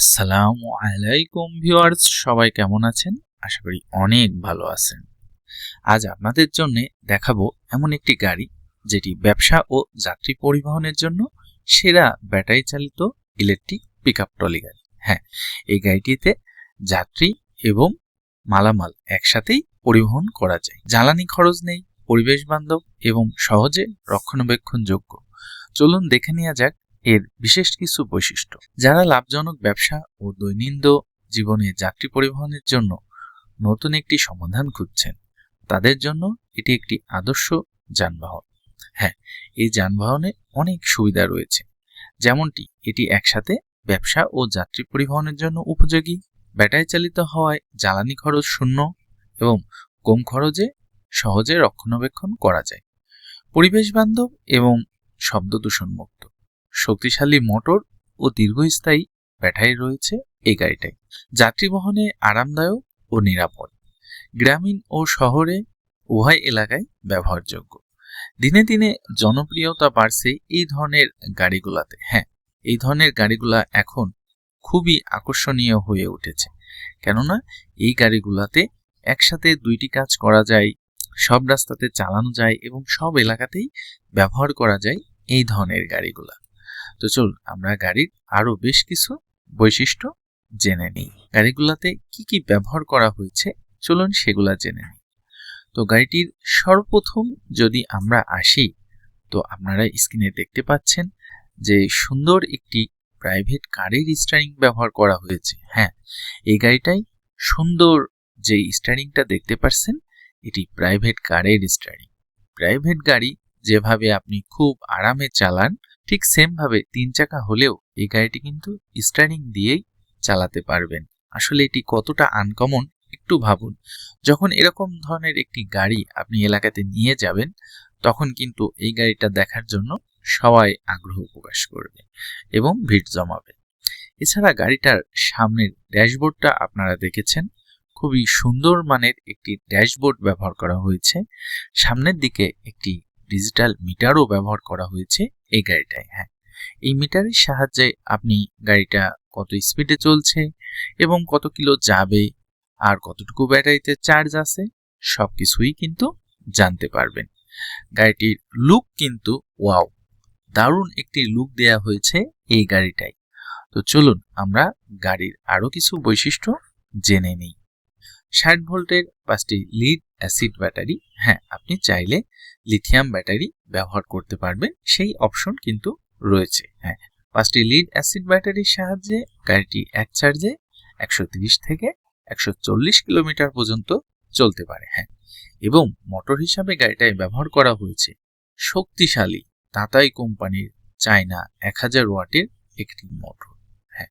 আসসালামু আলাইকুম ভিউয়ার্স, সবাই কেমন আছেন? আশা করি অনেক ভালো আছেন। আজ আপনাদের জন্য দেখাবো এমন একটি গাড়ি, যেটি ব্যবসা ও যাত্রী পরিবহনের জন্য সেরা ব্যাটারি চালিত ইলেকট্রিক পিক আপ ট্রলি গাড়ি। হ্যাঁ এই গাড়িটিতে যাত্রী এবং মালামাল একসাথেই পরিবহন করা যায়। জ্বালানি খরচ নেই, পরিবেশ বান্ধব এবং সহজে রক্ষণাবেক্ষণযোগ্য। চলুন দেখে নেওয়া যাক এর বিশেষ কিছু বৈশিষ্ট্য। যারা লাভজনক ব্যবসা ও দৈনন্দিন জীবনে যাত্রী পরিবহনের জন্য নতুন একটি সমাধান খুঁজছেন, তাদের জন্য এটি একটি আদর্শ যানবাহন। হ্যাঁ এই যানবাহনে অনেক সুবিধা রয়েছে। যেমনটি, এটি একসাথে ব্যবসা ও যাত্রী পরিবহনের জন্য উপযোগী, ব্যাটারি চালিত হওয়ায় জ্বালানি খরচ শূন্য এবং কম খরচে সহজে রক্ষণাবেক্ষণ করা যায়। পরিবেশ বান্ধব এবং শব্দ দূষণ মুক্ত শক্তিশালী মোটর ও দীর্ঘস্থায়ী ব্যাটারি রয়েছে এই গাড়িটায় যাত্রী বহনে আরামদায়ক ও নিরাপদ। গ্রামীণ ও শহরে উভয় এলাকায় ব্যবহারযোগ্য। দিনে দিনে জনপ্রিয়তা বাড়ছে এই ধরনের গাড়িগুলাতে। হ্যাঁ এই ধরনের গাড়িগুলা এখন খুবই আকর্ষণীয় হয়ে উঠেছে। কেননা এই গাড়িগুলাতে একসাথে দুইটি কাজ করা যায়, সব রাস্তাতে চালানো যায় এবং সব এলাকাতেই ব্যবহার করা যায় এই ধরনের গাড়িগুলা। তো চল আমরা গাড়ির আরও বেশ কিছু বৈশিষ্ট্য জেনে নিই। গাড়িগুলাতে কি কি ব্যবহার করা হয়েছে, চলুন সেগুলা জেনে নিই। তো গাড়িটির সর্বপ্রথম যদি আমরা আসি, তো আপনারা স্ক্রিনে দেখতে পাচ্ছেন যে সুন্দর একটি প্রাইভেট কারের স্টারিং ব্যবহার করা হয়েছে। হ্যাঁ এই গাড়িটাই সুন্দর যে স্টারিংটা দেখতে পাচ্ছেন এটি প্রাইভেট কারের স্টারিং প্রাইভেট গাড়ি যেভাবে আপনি খুব আরামে চালান ঠিক সেম ভাবে তিন চাকা হলেও এই গাড়িটি কিন্তু স্টারিং দিয়েই চালাতে পারবেন। আসলে এটি কতটা আনকমন একটু ভাবুন। যখন এরকম ধরনের একটি গাড়ি আপনি এলাকাতে নিয়ে যাবেন, তখন কিন্তু এই গাড়িটা দেখার জন্য সবাই আগ্রহ প্রকাশ করবে এবং ভিড় জমাবে। এছাড়া গাড়িটার সামনের ড্যাশবোর্ডটা আপনারা দেখেছেন, খুবই সুন্দর মানের একটি ড্যাশবোর্ড ব্যবহার করা হয়েছে। সামনের দিকে একটি ডিজিটাল মিটারও ব্যবহার করা হয়েছে এই গাড়িটায় হ্যাঁ। এই মিটারের সাহায্যে আপনি গাড়িটা কত স্পিডে চলছে এবং কত কিলো যাবে আর কতটুকু ব্যাটারিতে চার্জ আছে সব কিছুই কিন্তু জানতে পারবেন। গাড়িটির লুক কিন্তু ওয়াও দারুণ একটি লুক দেয়া হয়েছে এই গাড়িটাই তো চলুন আমরা গাড়ির আরও কিছু বৈশিষ্ট্য জেনে নিই। ষাট ভোল্টের পাঁচটি লিড অ্যাসিড ব্যাটারি হ্যাঁ আপনি চাইলে লিথিয়াম ব্যাটারি ব্যবহার করতে পারবেন। সেই অপশন কিন্তু রয়েছে হ্যাঁ। পাঁচটি লিড অ্যাসিড ব্যাটারির সাহায্যে গাড়িটি এক চার্জে একশো থেকে একশো চল্লিশ কিলোমিটার পর্যন্ত চলতে পারে হ্যাঁ। এবং মোটর হিসাবে গাড়িটায় ব্যবহার করা হয়েছে শক্তিশালী তাতাই কোম্পানির চায়না এক হাজার ওয়াটের একটি মোটর হ্যাঁ।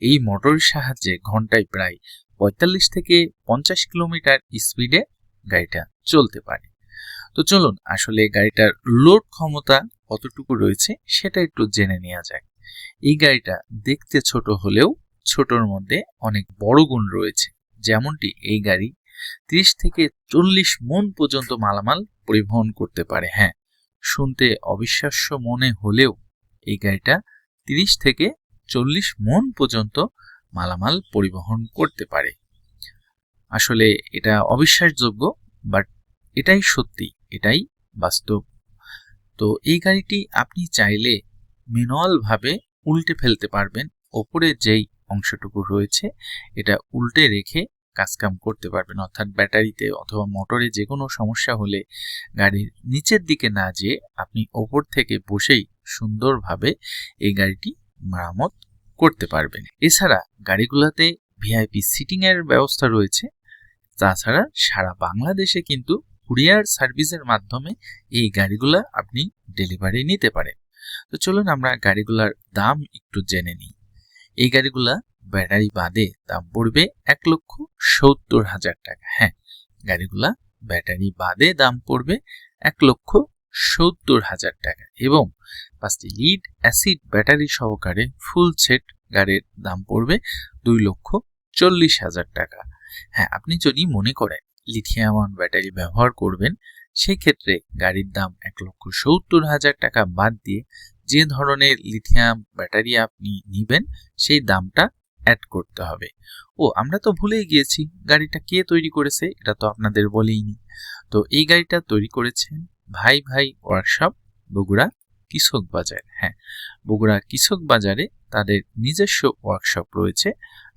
এই মোটরের সাহায্যে ঘন্টায় প্রায় পঁয়তাল্লিশ থেকে পঞ্চাশ কিলোমিটার স্পিডে গাড়িটা চলতে পারে। তো চলুন, আসলে গাড়িটার লোড ক্ষমতা কতটুকু রয়েছে সেটা একটু জেনে নেওয়া যাক। এই গাড়িটা দেখতে ছোট হলেও ছোটর মধ্যে অনেক বড় গুণ রয়েছে। যেমনটি এই গাড়ি ত্রিশ থেকে চল্লিশ মন পর্যন্ত মালামাল পরিবহন করতে পারে। হ্যাঁ শুনতে অবিশ্বাস্য মনে হলেও এই গাড়িটা তিরিশ থেকে চল্লিশ মন পর্যন্ত মালামাল পরিবহন করতে পারে। আসলে এটা অবিশ্বাসযোগ্য বাট এটাই সত্যি, এটাই বাস্তব। তো এই গাড়িটি আপনি চাইলে ম্যানুয়ালভাবে উল্টে ফেলতে পারবেন, ওপরে যেই অংশটুকু রয়েছে, এটা উল্টে রেখে কাজকাম করতে পারবেন। অর্থাৎ ব্যাটারিতে অথবা মোটরে যে কোনো সমস্যা হলে গাড়ির নিচের দিকে না যেয়ে আপনি ওপর থেকে বসেই সুন্দরভাবে এই গাড়িটি মেরামত করতে পারবেন। এছাড়া গাড়িগুলোতে ভিআইপি সিটিং এর ব্যবস্থা রয়েছে। তাছাড়া সারা বাংলাদেশে কিন্তু কুরিয়ার সার্ভিসের মাধ্যমে এই গাড়িগুলা আপনি ডেলিভারি নিতে পারেন। তো চলুন আমরা গাড়িগুলার দাম একটু জেনে নিই। এই গাড়িগুলা ব্যাটারি বাদে দাম পড়বে এক লক্ষ সত্তর হাজার টাকা। হ্যাঁ গাড়িগুলা ব্যাটারি বাদে দাম পড়বে এক লক্ষ সত্তর হাজার টাকা এবং পাঁচটি লিড অ্যাসিড ব্যাটারি সহকারে ফুল সেট গাড়ির দাম পড়বে দুই লক্ষ চল্লিশ হাজার টাকা। হ্যাঁ আপনি যদি মনে করেন লিথিয়াম ব্যাটারি ব্যবহার করবেন সেই ক্ষেত্রে গাড়ির দাম এক লক্ষ সত্তর হাজার টাকা বাদ দিয়ে যে ধরনের লিথিয়াম ব্যাটারি আপনি নিবেন, সেই দামটা অ্যাড করতে হবে। ও, আমরা তো ভুলেই গিয়েছি গাড়িটা কে তৈরি করেছে, এটা তো আপনাদের বলেইনি। তো এই গাড়িটা তৈরি করেছেন ভাই ভাই ওয়ার্কশপ বগুড়া কৃষক বাজার হ্যাঁ। বগুড়া কৃষক বাজারে তাদের নিজস্ব ওয়ার্কশপ রয়েছে।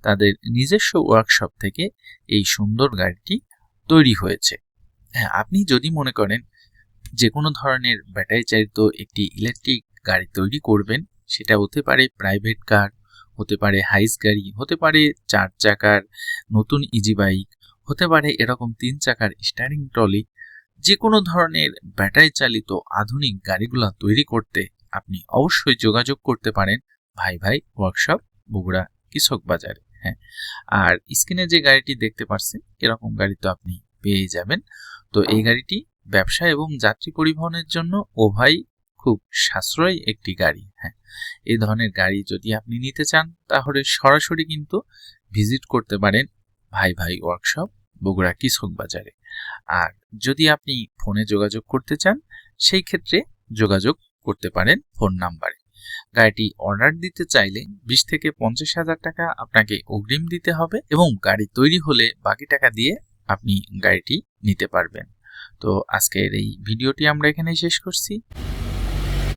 তাদের নিজস্ব ওয়ার্কশপ থেকে এই সুন্দর গাড়িটি তৈরি হয়েছে। হ্যাঁ আপনি যদি মনে করেন যে কোনো ধরনের ব্যাটারি চালিত একটি ইলেকট্রিক গাড়ি তৈরি করবেন, সেটা হতে পারে প্রাইভেট কার হতে পারে হাইস গাড়ি, হতে পারে চার চাকার নতুন ইজি বাইক হতে পারে এরকম তিন চাকার স্টারিং ট্রলি যে কোনো ধরনের ব্যাটারি চালিত আধুনিক গাড়িগুলো তৈরি করতে আপনি অবশ্যই যোগাযোগ করতে পারেন ভাই ভাই ওয়ার্কশপ বগুড়া কৃষক বাজারে হ্যাঁ। আর স্ক্রিনে যে গাড়িটি দেখতে পাচ্ছেন এরকম গাড়ি তো আপনি পেয়ে যাবেন। তো এই গাড়িটি ব্যবসা এবং যাত্রী পরিবহনের জন্য উভয় খুব সাশ্রয়ী একটি গাড়ি হ্যাঁ। এই ধরনের গাড়ি যদি আপনি নিতে চান, তাহলে সরাসরি কিন্তু ভিজিট করতে পারেন ভাই ভাই ওয়ার্কশপ বগুড়া কৃষক বাজারে। আর যদি আপনি ফোনে যোগাযোগ করতে চান, সেই ক্ষেত্রে যোগাযোগ করতে পারেন ফোন নাম্বারে। গাড়িটি অর্ডার দিতে চাইলে বিশ থেকে পঞ্চাশ হাজার টাকা আপনাকে অগ্রিম দিতে হবে এবং গাড়ি তৈরি হলে বাকি টাকা দিয়ে আপনি গাড়িটি নিতে পারবেন। তো আজকের এই ভিডিওটি আমরা এখানেই শেষ করছি।